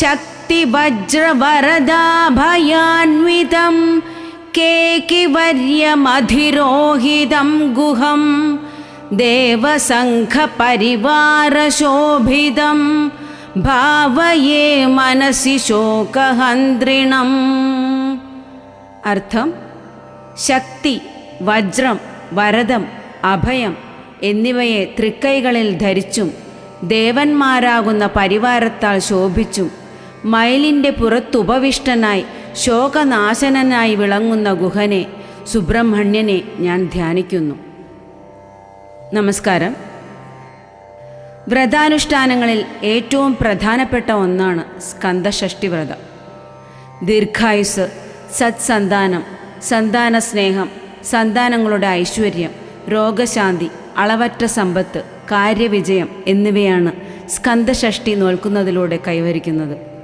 शक्तिवज्रवरदाभयान्वितं केकिवर्यमधिरोहितं गुहं देवसङ्घपरिवारशोभितं ഭാവയേ മനസി ശോകഹന്ത്രിണം അർത്ഥം ശക്തി വജ്രം വരദം അഭയം എന്നിവയെ തൃക്കൈകളിൽ ധരിച്ചും ദേവന്മാരാകുന്ന പരിവാരത്താൽ ശോഭിച്ചും മയിലിന്റെ പുറത്തുപവിഷ്ടനായി ശോകനാശനനായി വിളങ്ങുന്ന ഗുഹനെ സുബ്രഹ്മണ്യനെ ഞാൻ ധ്യാനിക്കുന്നു. നമസ്കാരം. വ്രതാനുഷ്ഠാനങ്ങളിൽ ഏറ്റവും പ്രധാനപ്പെട്ട ഒന്നാണ് സ്കന്ദഷഷ്ടി വ്രതം ദീർഘായുസ് സത്സന്താനം സന്താന സ്നേഹം സന്താനങ്ങളുടെ ഐശ്വര്യം രോഗശാന്തി അളവറ്റ സമ്പത്ത് കാര്യവിജയം എന്നിവയാണ് സ്കന്ദഷഷ്ടി നോൽക്കുന്നതിലൂടെ കൈവരിക്കുന്നത്.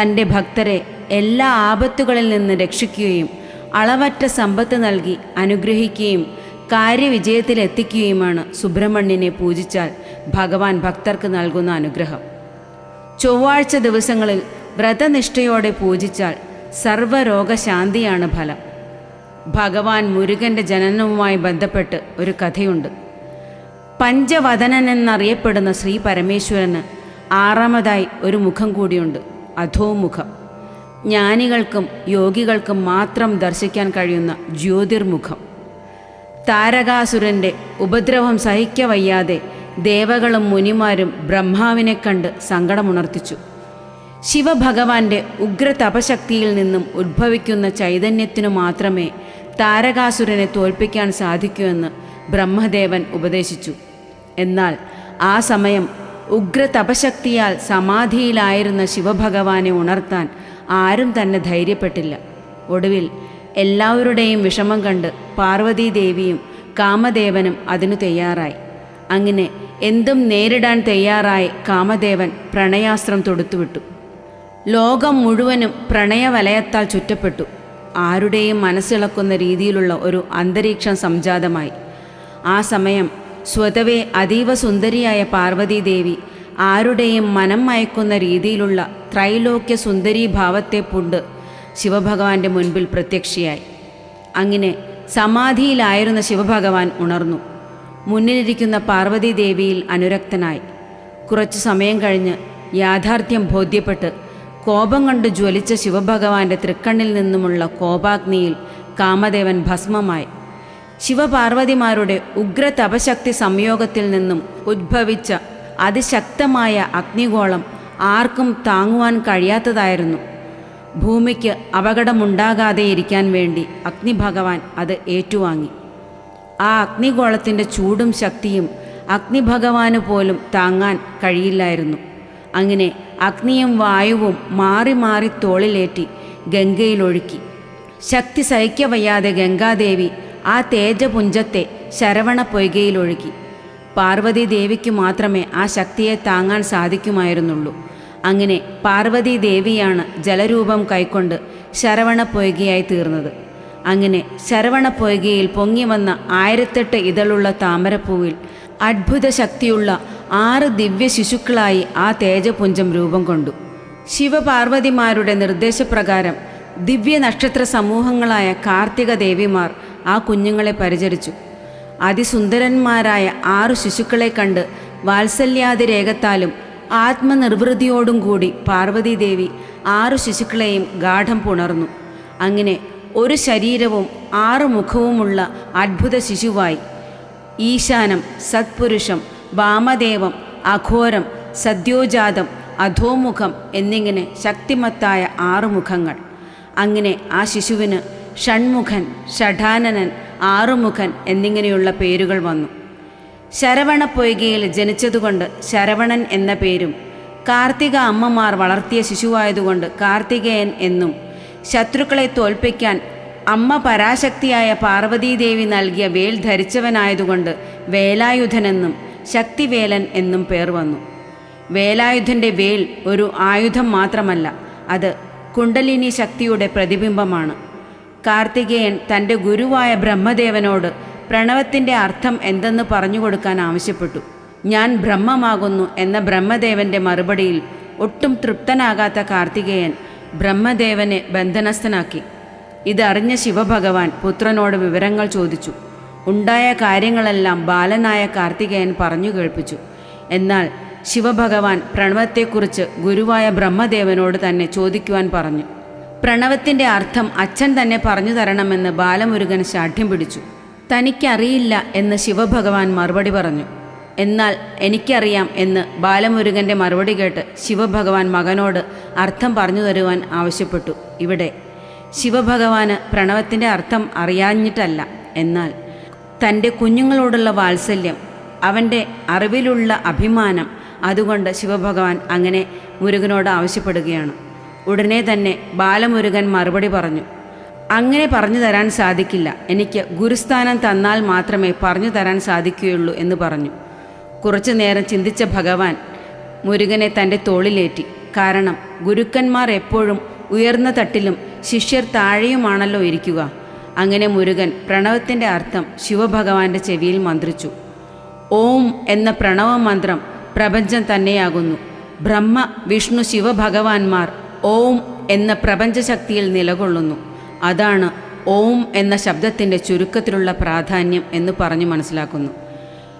തന്റെ ഭക്തരെ എല്ലാ ആപത്തുകളിൽ നിന്ന് രക്ഷിക്കുകയും അളവറ്റ സമ്പത്ത് നൽകി അനുഗ്രഹിക്കുകയും കാര്യവിജയത്തിലെത്തിക്കുകയുമാണ് സുബ്രഹ്മണ്യനെ പൂജിച്ചാൽ ഭഗവാൻ ഭക്തർക്ക് നൽകുന്ന അനുഗ്രഹം. ചൊവ്വാഴ്ച ദിവസങ്ങളിൽ വ്രതനിഷ്ഠയോടെ പൂജിച്ചാൽ സർവരോഗശാന്തിയാണ് ഫലം. ഭഗവാൻ മുരുകന്റെ ജനനവുമായി ബന്ധപ്പെട്ട് ഒരു കഥയുണ്ട്. പഞ്ചവദനൻ എന്നറിയപ്പെടുന്ന ശ്രീ പരമേശ്വരന് ആറാമതായി ഒരു മുഖം കൂടിയുണ്ട്. അധോമുഖം. ജ്ഞാനികൾക്കും യോഗികൾക്കും മാത്രം ദർശിക്കാൻ കഴിയുന്ന ജ്യോതിർമുഖം. താരകാസുരന്റെ ഉപദ്രവം സഹിക്കവയ്യാതെ ദേവകളും മുനിമാരും ബ്രഹ്മാവിനെ കണ്ട് സങ്കടമുണർത്തിച്ചു. ശിവഭഗവാന്റെ ഉഗ്ര തപശക്തിയിൽ നിന്നും ഉദ്ഭവിക്കുന്ന ചൈതന്യത്തിനു മാത്രമേ താരകാസുരനെ തോൽപ്പിക്കാൻ സാധിക്കൂ എന്ന് ബ്രഹ്മദേവൻ ഉപദേശിച്ചു. എന്നാൽ ആ സമയം ഉഗ്ര തപശക്തിയാൽ സമാധിയിലായിരുന്ന ശിവഭഗവാനെ ഉണർത്താൻ ആരും തന്നെ ധൈര്യപ്പെട്ടില്ല. ഒടുവിൽ എല്ലാവരുടെയും വിഷമം കണ്ട് പാർവതീദേവിയും കാമദേവനും അതിനു തയ്യാറായി. അങ്ങനെ എന്തും നേരിടാൻ തയ്യാറായി കാമദേവൻ പ്രണയാസ്ത്രം തൊടുത്തുവിട്ടു. ലോകം മുഴുവനും പ്രണയവലയത്താൽ ചുറ്റപ്പെട്ടു. ആരുടെയും മനസ്സിളക്കുന്ന രീതിയിലുള്ള ഒരു അന്തരീക്ഷം സംജാതമായി. ആ സമയം സ്വതവേ അതീവ സുന്ദരിയായ പാർവതീദേവി ആരുടെയും മനം മയക്കുന്ന രീതിയിലുള്ള ത്രൈലോക്യ സുന്ദരീഭാവത്തെ പുണ്ട് ശിവഭഗവാന്റെ മുൻപിൽ പ്രത്യക്ഷയായി. അങ്ങനെ സമാധിയിലായിരുന്ന ശിവഭഗവാൻ ഉണർന്നു. മുന്നിലിരിക്കുന്ന പാർവതീദേവിയിൽ അനുരക്തനായി. കുറച്ചു സമയം കഴിഞ്ഞ് യാഥാർത്ഥ്യം ബോധ്യപ്പെട്ട് കോപം കണ്ട് ജ്വലിച്ച ശിവഭഗവാന്റെ തൃക്കണ്ണിൽ നിന്നുമുള്ള കോപാഗ്നിയിൽ കാമദേവൻ ഭസ്മമായി. ശിവപാർവതിമാരുടെ ഉഗ്ര തപശക്തി സംയോഗത്തിൽ നിന്നും ഉദ്ഭവിച്ച അതിശക്തമായ അഗ്നിഗോളം ആർക്കും താങ്ങുവാൻ കഴിയാത്തതായിരുന്നു. ഭൂമിക്ക് അപകടമുണ്ടാകാതെ ഇരിക്കാൻ വേണ്ടി അഗ്നിഭഗവാൻ അത് ഏറ്റുവാങ്ങി. ആ അഗ്നിഗോളത്തിന്റെ ചൂടും ശക്തിയും അഗ്നിഭഗവാന് പോലും താങ്ങാൻ കഴിയില്ലായിരുന്നു. അങ്ങനെ അഗ്നിയും വായുവും മാറി മാറി തോളിലേറ്റി ഗംഗയിലൊഴുക്കി. ശക്തി സഹിക്കവയ്യാതെ ഗംഗാദേവി ആ തേജപുഞ്ചത്തെ ശരവണ പൊയ്കയിലൊഴുകി പാർവതി ദേവിക്ക് മാത്രമേ ആ ശക്തിയെ താങ്ങാൻ സാധിക്കുമായിരുന്നുള്ളൂ. അങ്ങനെ പാർവതി ദേവിയാണ് ജലരൂപം കൈക്കൊണ്ട് ശരവണ പൊയ്കയായി തീർന്നത്. അങ്ങനെ ശരവണ പൊയ്കയിൽ പൊങ്ങി വന്ന ആയിരത്തെട്ട് ഇതളുള്ള താമരപ്പൂവിൽ അത്ഭുത ശക്തിയുള്ള ആറ് ദിവ്യ ശിശുക്കളായി ആ തേജപുഞ്ചം രൂപം കൊണ്ടു. ശിവപാർവതിമാരുടെ നിർദ്ദേശപ്രകാരം ദിവ്യ നക്ഷത്ര സമൂഹങ്ങളായ കാർത്തിക ദേവിമാർ ആ കുഞ്ഞുങ്ങളെ പരിചരിച്ചു. അതിസുന്ദരന്മാരായ ആറു ശിശുക്കളെ കണ്ട് വാത്സല്യാതിരേഖത്താലും ആത്മനിർവൃതിയോടും കൂടി പാർവതീദേവി ആറു ശിശുക്കളെയും ഗാഠം പുണർന്നു. അങ്ങനെ ഒരു ശരീരവും ആറു മുഖവുമുള്ള അത്ഭുത ശിശുവായി. ഈശാനം സത്പുരുഷം വാമദേവം അഘോരം സദ്യോജാതം അധോമുഖം എന്നിങ്ങനെ ശക്തിമത്തായ ആറു മുഖങ്ങൾ. അങ്ങനെ ആ ശിശുവിന് ഷൺമുഖൻ ഷഠാനനൻ ആറുമുഖൻ എന്നിങ്ങനെയുള്ള പേരുകൾ വന്നു. ശരവണ പൊയ്കയിൽ ജനിച്ചതുകൊണ്ട് ശരവണൻ എന്ന പേരും കാർത്തിക അമ്മമാർ വളർത്തിയ ശിശുവായതുകൊണ്ട് കാർത്തികേയൻ എന്നും ശത്രുക്കളെ തോൽപ്പിക്കാൻ അമ്മ പരാശക്തിയായ പാർവതീദേവി നൽകിയ വേൽ ധരിച്ചവനായതുകൊണ്ട് വേലായുധനെന്നും ശക്തിവേലൻ എന്നും പേർ വന്നു. വേലായുധന്റെ വേൽ ഒരു ആയുധം മാത്രമല്ല അത് കുണ്ടലിനി ശക്തിയുടെ പ്രതിബിംബമാണ്. കാർത്തികേയൻ തന്റെ ഗുരുവായ ബ്രഹ്മദേവനോട് പ്രണവത്തിന്റെ അർത്ഥം എന്തെന്ന് പറഞ്ഞു കൊടുക്കാൻ ആവശ്യപ്പെട്ടു. ഞാൻ ബ്രഹ്മമാകുന്നു എന്ന ബ്രഹ്മദേവന്റെ മറുപടിയിൽ ഒട്ടും തൃപ്തനാകാത്ത കാർത്തികേയൻ ബ്രഹ്മദേവനെ ബന്ധനസ്ഥനാക്കി. ഇതറിഞ്ഞ ശിവഭഗവാൻ പുത്രനോട് വിവരങ്ങൾ ചോദിച്ചു. ഉണ്ടായ കാര്യങ്ങളെല്ലാം ബാലനായ കാർത്തികേയൻ പറഞ്ഞു കേൾപ്പിച്ചു. എന്നാൽ ശിവഭഗവാൻ പ്രണവത്തെക്കുറിച്ച് ഗുരുവായ ബ്രഹ്മദേവനോട് തന്നെ ചോദിക്കുവാൻ പറഞ്ഞു. പ്രണവത്തിന്റെ അർത്ഥം അച്ഛൻ തന്നെ പറഞ്ഞു തരണമെന്ന് ബാലമുരുകൻ ശാഠ്യം പിടിച്ചു. തനിക്കറിയില്ല എന്ന് ശിവഭഗവാൻ മറുപടി പറഞ്ഞു. എന്നാൽ എനിക്കറിയാം എന്ന് ബാലമുരുകന്റെ മറുപടി കേട്ട് ശിവഭഗവാൻ മകനോട് അർത്ഥം പറഞ്ഞു തരുവാൻ ആവശ്യപ്പെട്ടു. ഇവിടെ ശിവഭഗവാന് പ്രണവത്തിന്റെ അർത്ഥം അറിയാഞ്ഞിട്ടല്ല. എന്നാൽ തന്റെ കുഞ്ഞുങ്ങളോടുള്ള വാത്സല്യം അവന്റെ അറിവിലുള്ള അഭിമാനം അതുകൊണ്ട് ശിവഭഗവാൻ അങ്ങനെ മുരുകനോട് ആവശ്യപ്പെടുകയാണ്. ഉടനെ തന്നെ ബാലമുരുകൻ മറുപടി പറഞ്ഞു. അങ്ങനെ പറഞ്ഞു തരാൻ സാധിക്കില്ല. എനിക്ക് ഗുരുസ്ഥാനം തന്നാൽ മാത്രമേ പറഞ്ഞു തരാൻ സാധിക്കുകയുള്ളൂ എന്ന് പറഞ്ഞു. കുറച്ചു നേരം ചിന്തിച്ച ഭഗവാൻ മുരുകനെ തന്റെ തോളിലേറ്റി. കാരണം ഗുരുക്കന്മാർ എപ്പോഴും ഉയർന്ന തട്ടിലും ശിഷ്യർ താഴെയുമാണല്ലോ ഇരിക്കുക. അങ്ങനെ മുരുകൻ പ്രണവത്തിന്റെ അർത്ഥം ശിവഭഗവാന്റെ ചെവിയിൽ മന്ത്രിച്ചു. ഓം എന്ന പ്രണവ മന്ത്രം പ്രപഞ്ചം തന്നെയാകുന്നു. ബ്രഹ്മ വിഷ്ണു ശിവഭഗവാന്മാർ ഓം എന്ന പ്രപഞ്ചശക്തിയിൽ നിലകൊള്ളുന്നു. അതാണ് ഓം എന്ന ശബ്ദത്തിന്റെ ചുരുക്കത്തിലുള്ള പ്രാധാന്യം എന്ന് പറഞ്ഞു മനസ്സിലാക്കുന്നു.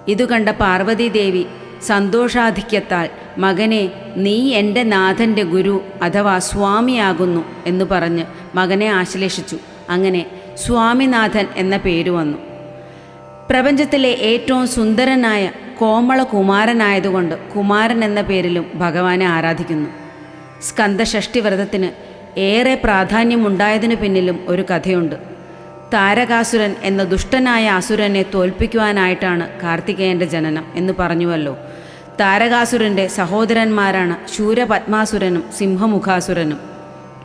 ഇതു കണ്ട പാർവതീദേവി സന്തോഷാധിക്യത്താൽ മകനെ നീ എന്റെ നാഥന്റെ ഗുരു അഥവാ സ്വാമിയാകുന്നു എന്ന് പറഞ്ഞ് മകനെ ആശ്ലേഷിച്ചു. അങ്ങനെ സ്വാമിനാഥൻ എന്ന പേര് വന്നു. പ്രപഞ്ചത്തിലെ ഏറ്റവും സുന്ദരനായ കോമള കുമാരനായതുകൊണ്ട് കുമാരൻ എന്ന പേരിലും ഭഗവാനെ ആരാധിക്കുന്നു. സ്കന്ദഷഷ്ടി വ്രതത്തിന് ഏറെ പ്രാധാന്യമുണ്ടായതിനു പിന്നിലും ഒരു കഥയുണ്ട്. താരകാസുരൻ എന്ന ദുഷ്ടനായ അസുരനെ തോൽപ്പിക്കുവാനായിട്ടാണ് കാർത്തികേയന്റെ ജനനം എന്ന് പറഞ്ഞുവല്ലോ. താരകാസുരന്റെ സഹോദരന്മാരാണ് ശൂരപത്മാസുരനും സിംഹമുഖാസുരനും.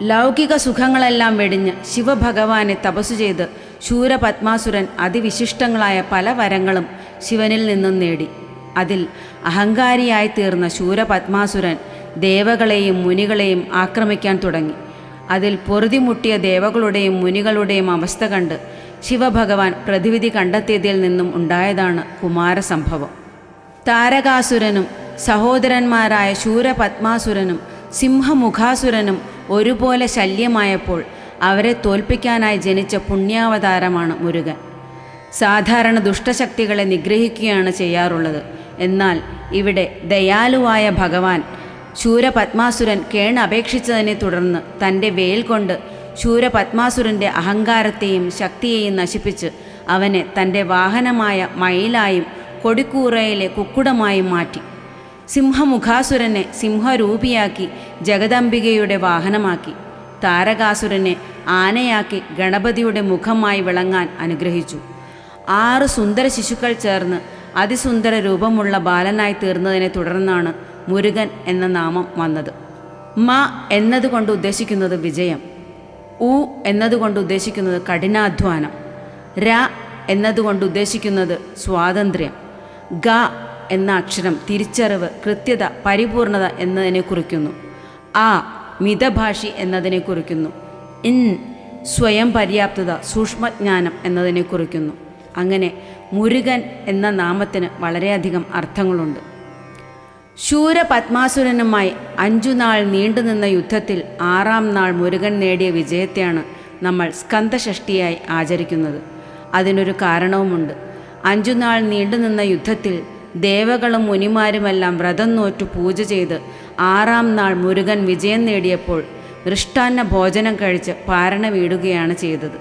ലൗകിക സുഖങ്ങളെല്ലാം വെടിഞ്ഞ് ശിവഭഗവാനെ തപസ്സു ചെയ്ത് ശൂരപത്മാസുരൻ അതിവിശിഷ്ടങ്ങളായ പല വരങ്ങളും ശിവനിൽ നിന്നും നേടി. അതിൽ അഹങ്കാരിയായി തീർന്ന ശൂരപത്മാസുരൻ ദേവകളെയും മുനികളെയും ആക്രമിക്കാൻ തുടങ്ങി. അതിൽ പൊറുതിമുട്ടിയ ദേവകളുടെയും മുനികളുടെയും അവസ്ഥ കണ്ട് ശിവഭഗവാൻ പ്രതിവിധി കണ്ടെത്തിയതിൽ നിന്നും ഉണ്ടായതാണ് കുമാരസംഭവം. താരകാസുരനും സഹോദരന്മാരായ ശൂരപത്മാസുരനും സിംഹമുഖാസുരനും ഒരുപോലെ ശല്യമായപ്പോൾ അവരെ തോൽപ്പിക്കാനായി ജനിച്ച പുണ്യാവതാരമാണ് മുരുകൻ. സാധാരണ ദുഷ്ടശക്തികളെ നിഗ്രഹിക്കുകയാണ് ചെയ്യാറുള്ളത്. എന്നാൽ ഇവിടെ ദയാലുവായ ഭഗവാൻ ശൂരപത്മാസുരൻ കേണപേക്ഷിച്ചതിനെ തുടർന്ന് തന്റെ വേൽ കൊണ്ട് ശൂരപത്മാസുരന്റെ അഹങ്കാരത്തെയും ശക്തിയെയും നശിപ്പിച്ച് അവനെ തന്റെ വാഹനമായ മയിലായും കൊടിക്കൂറയിലെ കുക്കുടമായും മാറ്റി. സിംഹമുഖാസുരനെ സിംഹരൂപിയാക്കി ജഗദംബികയുടെ വാഹനമാക്കി. താരകാസുരനെ ആനയാക്കി ഗണപതിയുടെ മുഖമായി വിളങ്ങാൻ അനുഗ്രഹിച്ചു. ആറ് സുന്ദര ശിശുക്കൾ ചേർന്ന് അതിസുന്ദര രൂപമുള്ള ബാലനായി തീർന്നതിനെ തുടർന്നാണ് മുരുകൻ എന്ന നാമം വന്നത്. മ എന്നതുകൊണ്ട് ഉദ്ദേശിക്കുന്നത് വിജയം. ഉ എന്നതുകൊണ്ട് ഉദ്ദേശിക്കുന്നത് കഠിനാധ്വാനം. ര എന്നതുകൊണ്ട് ഉദ്ദേശിക്കുന്നത് സ്വാതന്ത്ര്യം. ഗ എന്ന അക്ഷരം തിരിച്ചറിവ് കൃത്യത പരിപൂർണത എന്നതിനെ കുറിക്കുന്നു. ആ മിതഭാഷി എന്നതിനെ കുറിക്കുന്നു. ഇൻ സ്വയം പര്യാപ്തത സൂക്ഷ്മജ്ഞാനം എന്നതിനെ കുറിക്കുന്നു. അങ്ങനെ മുരുകൻ എന്ന നാമത്തിന് വളരെയധികം അർത്ഥങ്ങളുണ്ട്. ശൂരപത്മാസുരനുമായി അഞ്ചു നാൾ നീണ്ടുനിന്ന യുദ്ധത്തിൽ ആറാം നാൾ മുരുകൻ നേടിയ വിജയത്തെയാണ് നമ്മൾ സ്കന്ധഷഷ്ടിയായി ആചരിക്കുന്നത്. അതിനൊരു കാരണവുമുണ്ട്. അഞ്ചു നാൾ നീണ്ടുനിന്ന യുദ്ധത്തിൽ ദേവകളും മുനിമാരുമെല്ലാം വ്രതം നോറ്റു പൂജ ചെയ്ത് ആറാം നാൾ മുരുകൻ വിജയം നേടിയപ്പോൾ മൃഷ്ടാന്ന ഭോജനം കഴിച്ച് പാരണ വീടുകയാണ് ചെയ്തത്.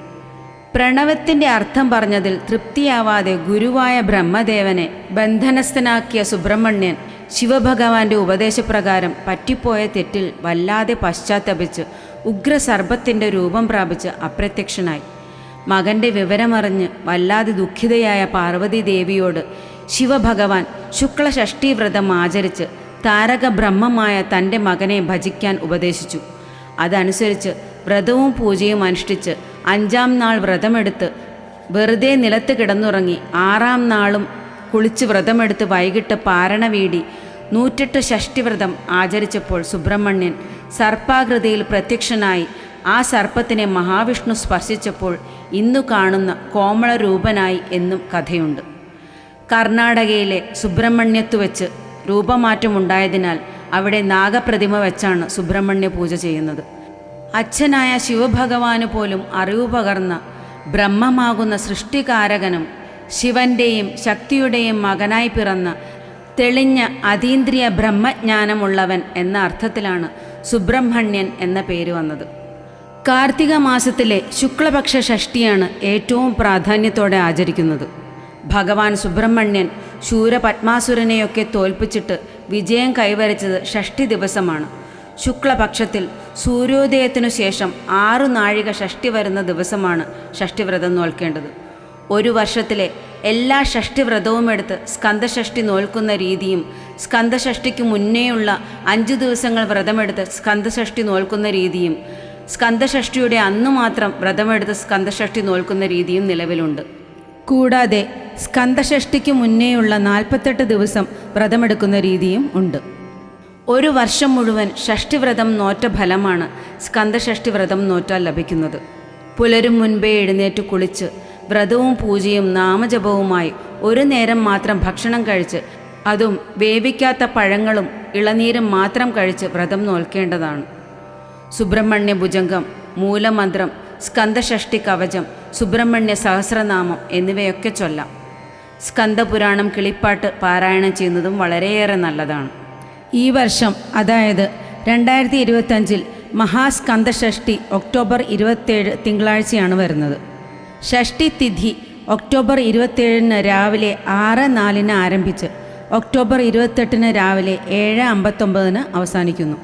പ്രണവത്തിന്റെ അർത്ഥം പറഞ്ഞതിൽ തൃപ്തിയാവാതെ ഗുരുവായ ബ്രഹ്മദേവനെ ബന്ധനസ്ഥനാക്കിയ സുബ്രഹ്മണ്യൻ ശിവഭഗവാന്റെ ഉപദേശപ്രകാരം പറ്റിപ്പോയ തെറ്റിൽ വല്ലാതെ പശ്ചാത്തപിച്ച് ഉഗ്രസർപ്പത്തിന്റെ രൂപം പ്രാപിച്ച് അപ്രത്യക്ഷനായി. മകന്റെ വിവരമറിഞ്ഞ് വല്ലാതെ ദുഃഖിതയായ പാർവതി ദേവിയോട് ശിവഭഗവാൻ ശുക്ലഷഷ്ഠി വ്രതം ആചരിച്ച് താരക ബ്രഹ്മമായ തന്റെ മകനെ ഭജിക്കാൻ ഉപദേശിച്ചു. അതനുസരിച്ച് വ്രതവും പൂജയും അനുഷ്ഠിച്ച് അഞ്ചാം നാൾ വ്രതമെടുത്ത് വെറുതെ നിലത്ത് കിടന്നുറങ്ങി ആറാം നാളും കുളിച്ച് വ്രതമെടുത്ത് വൈകിട്ട് പാരണ വീടി നൂറ്റെട്ട് ഷഷ്ടിവ്രതം ആചരിച്ചപ്പോൾ സുബ്രഹ്മണ്യൻ സർപ്പാകൃതിയിൽ പ്രത്യക്ഷനായി ആ സർപ്പത്തിനെ മഹാവിഷ്ണു സ്പർശിച്ചപ്പോൾ ഇന്നു കാണുന്ന കോമള രൂപനായി എന്നും കഥയുണ്ട്. കർണാടകയിലെ സുബ്രഹ്മണ്യത്ത് വെച്ച് രൂപമാറ്റമുണ്ടായതിനാൽ അവിടെ നാഗപ്രതിമ വെച്ചാണ് സുബ്രഹ്മണ്യ പൂജ ചെയ്യുന്നത്. അച്ഛനായ ശിവഭഗവാന് പോലും അറിവ് പകർന്ന ബ്രഹ്മമാകുന്ന സൃഷ്ടികാരകനും ശിവന്റെയും ശക്തിയുടെയും മകനായി പിറന്ന് തെളിഞ്ഞ അതീന്ദ്രിയ ബ്രഹ്മജ്ഞാനമുള്ളവൻ എന്ന അർത്ഥത്തിലാണ് സുബ്രഹ്മണ്യൻ എന്ന പേര് വന്നത്. കാർത്തിക മാസത്തിലെ ശുക്ലപക്ഷ ഷഷ്ടിയാണ് ഏറ്റവും പ്രാധാന്യത്തോടെ ആചരിക്കുന്നത്. ഭഗവാൻ സുബ്രഹ്മണ്യൻ ശൂരപത്മാസുരനെയൊക്കെ തോൽപ്പിച്ചിട്ട് വിജയം കൈവരിച്ചത് ഷഷ്ടി ദിവസമാണ്. ശുക്ലപക്ഷത്തിൽ സൂര്യോദയത്തിനു ശേഷം ആറു നാഴിക ഷഷ്ടി വരുന്ന ദിവസമാണ് ഷഷ്ടിവ്രതം നോൽക്കേണ്ടത്. ഒരു വർഷത്തിലെ എല്ലാ ഷഷ്ടി വ്രതവും എടുത്ത് സ്കന്ദഷഷ്ടി നോൽക്കുന്ന രീതിയും സ്കന്ദഷഷ്ടിക്ക് മുന്നേയുള്ള അഞ്ചു ദിവസങ്ങൾ വ്രതമെടുത്ത് സ്കന്ദഷഷ്ടി നോൽക്കുന്ന രീതിയും സ്കന്ദഷഷ്ടിയുടെ അന്ന് മാത്രം വ്രതമെടുത്ത് സ്കന്ദഷഷ്ടി നോൽക്കുന്ന രീതിയും നിലവിലുണ്ട്. കൂടാതെ സ്കന്ദഷഷ്ടിക്ക് മുന്നേയുള്ള നാൽപ്പത്തെട്ട് ദിവസം വ്രതമെടുക്കുന്ന രീതിയും ഉണ്ട്. ഒരു വർഷം മുഴുവൻ ഷഷ്ടിവ്രതം നോറ്റ ഫലമാണ് സ്കന്ദഷഷ്ടി വ്രതം നോറ്റാൽ ലഭിക്കുന്നത്. പുലരും മുൻപേ എഴുന്നേറ്റ് കുളിച്ച് വ്രതവും പൂജയും നാമജപവുമായി ഒരു നേരം മാത്രം ഭക്ഷണം കഴിച്ച് അതും വേവിക്കാത്ത പഴങ്ങളും ഇളനീരും മാത്രം കഴിച്ച് വ്രതം നോൽക്കേണ്ടതാണ്. സുബ്രഹ്മണ്യ ഭുജംഗം മൂലമന്ത്രം സ്കന്ദഷഷ്ടി കവചം സുബ്രഹ്മണ്യ സഹസ്രനാമം എന്നിവയൊക്കെ ചൊല്ലാം. സ്കന്ദപുരാണം കിളിപ്പാട്ട് പാരായണം ചെയ്യുന്നതും വളരെയേറെ നല്ലതാണ്. ഈ വർഷം അതായത് രണ്ടായിരത്തി ഇരുപത്തഞ്ചിൽ മഹാസ്കന്ദഷഷ്ടി ഒക്ടോബർ ഇരുപത്തേഴ് തിങ്കളാഴ്ചയാണ് വരുന്നത്. ഷഷ്ടി തിഥി ഒക്ടോബർ ഇരുപത്തേഴിന് രാവിലെ ആറ് നാലിന് ആരംഭിച്ച് ഒക്ടോബർ ഇരുപത്തെട്ടിന് രാവിലെ ഏഴ് അമ്പത്തൊമ്പതിന് അവസാനിക്കുന്നു.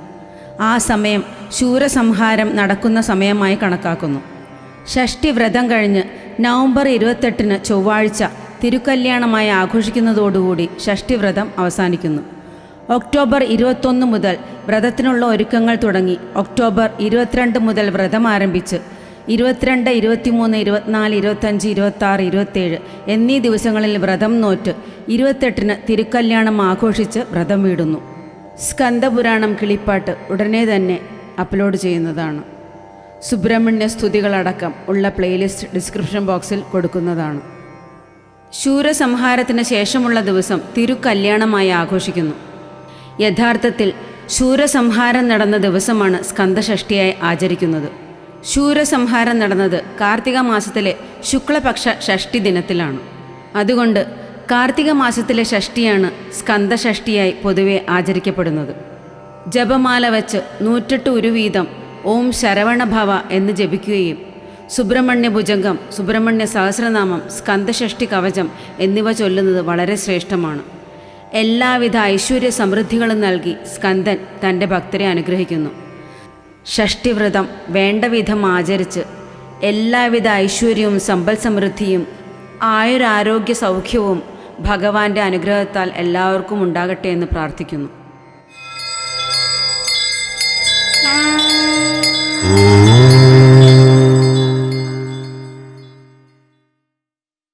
ആ സമയം ശൂരസംഹാരം നടക്കുന്ന സമയമായി കണക്കാക്കുന്നു. ഷഷ്ടി വ്രതം കഴിഞ്ഞ് നവംബർ ഇരുപത്തെട്ടിന് ചൊവ്വാഴ്ച തിരുക്കല്യാണമായി ആഘോഷിക്കുന്നതോടുകൂടി ഷഷ്ടി വ്രതം അവസാനിക്കുന്നു. ഒക്ടോബർ ഇരുപത്തൊന്ന് മുതൽ വ്രതത്തിനുള്ള ഒരുക്കങ്ങൾ തുടങ്ങി ഒക്ടോബർ ഇരുപത്തിരണ്ട് മുതൽ വ്രതം ആരംഭിച്ച് ഇരുപത്തിരണ്ട് ഇരുപത്തിമൂന്ന് ഇരുപത്തിനാല് ഇരുപത്തഞ്ച് ഇരുപത്താറ് ഇരുപത്തേഴ് എന്നീ ദിവസങ്ങളിൽ വ്രതം നോറ്റ് ഇരുപത്തെട്ടിന് തിരുക്കല്യാണം ആഘോഷിച്ച് വ്രതം വീടുന്നു സ്കന്ദപുരാണം കിളിപ്പാട്ട് ഉടനെ തന്നെ അപ്ലോഡ് ചെയ്യുന്നതാണ്. സുബ്രഹ്മണ്യ സ്തുതികളടക്കം ഉള്ള പ്ലേലിസ്റ്റ് ഡിസ്ക്രിപ്ഷൻ ബോക്സിൽ കൊടുക്കുന്നതാണ്. ശൂരസംഹാരത്തിന് ശേഷമുള്ള ദിവസം തിരുക്കല്യാണമായി ആഘോഷിക്കുന്നു. യഥാർത്ഥത്തിൽ ശൂരസംഹാരം നടന്ന ദിവസമാണ് സ്കന്ദഷഷ്ടിയായി ആചരിക്കുന്നത്. ശൂരസംഹാരം നടന്നത് കാർത്തിക മാസത്തിലെ ശുക്ലപക്ഷ ഷഷ്ടി ദിനത്തിലാണ്. അതുകൊണ്ട് കാർത്തിക മാസത്തിലെ ഷഷ്ടിയാണ് സ്കന്ദഷഷ്ടിയായി പൊതുവെ ആചരിക്കപ്പെടുന്നത്. ജപമാല വച്ച് നൂറ്റെട്ട് ഒരു വീതം ഓം ശരവണഭവ എന്ന് ജപിക്കുകയും സുബ്രഹ്മണ്യ ഭുജംഗം സുബ്രഹ്മണ്യ സഹസ്രനാമം സ്കന്ദഷഷ്ടി കവചം എന്നിവ ചൊല്ലുന്നത് വളരെ ശ്രേഷ്ഠമാണ്. എല്ലാവിധ ഐശ്വര്യ സമൃദ്ധികളും നൽകി സ്കന്ദൻ തന്റെ ഭക്തരെ അനുഗ്രഹിക്കുന്നു. ഷഷ്ടിവ്രതം വേണ്ടവിധം ആചരിച്ച് എല്ലാവിധ ഐശ്വര്യവും സമ്പൽ സമൃദ്ധിയും ആയുരാരോഗ്യ സൗഖ്യവും ഭഗവാന്റെ അനുഗ്രഹത്താൽ എല്ലാവർക്കും ഉണ്ടാകട്ടെ എന്ന് പ്രാർത്ഥിക്കുന്നു.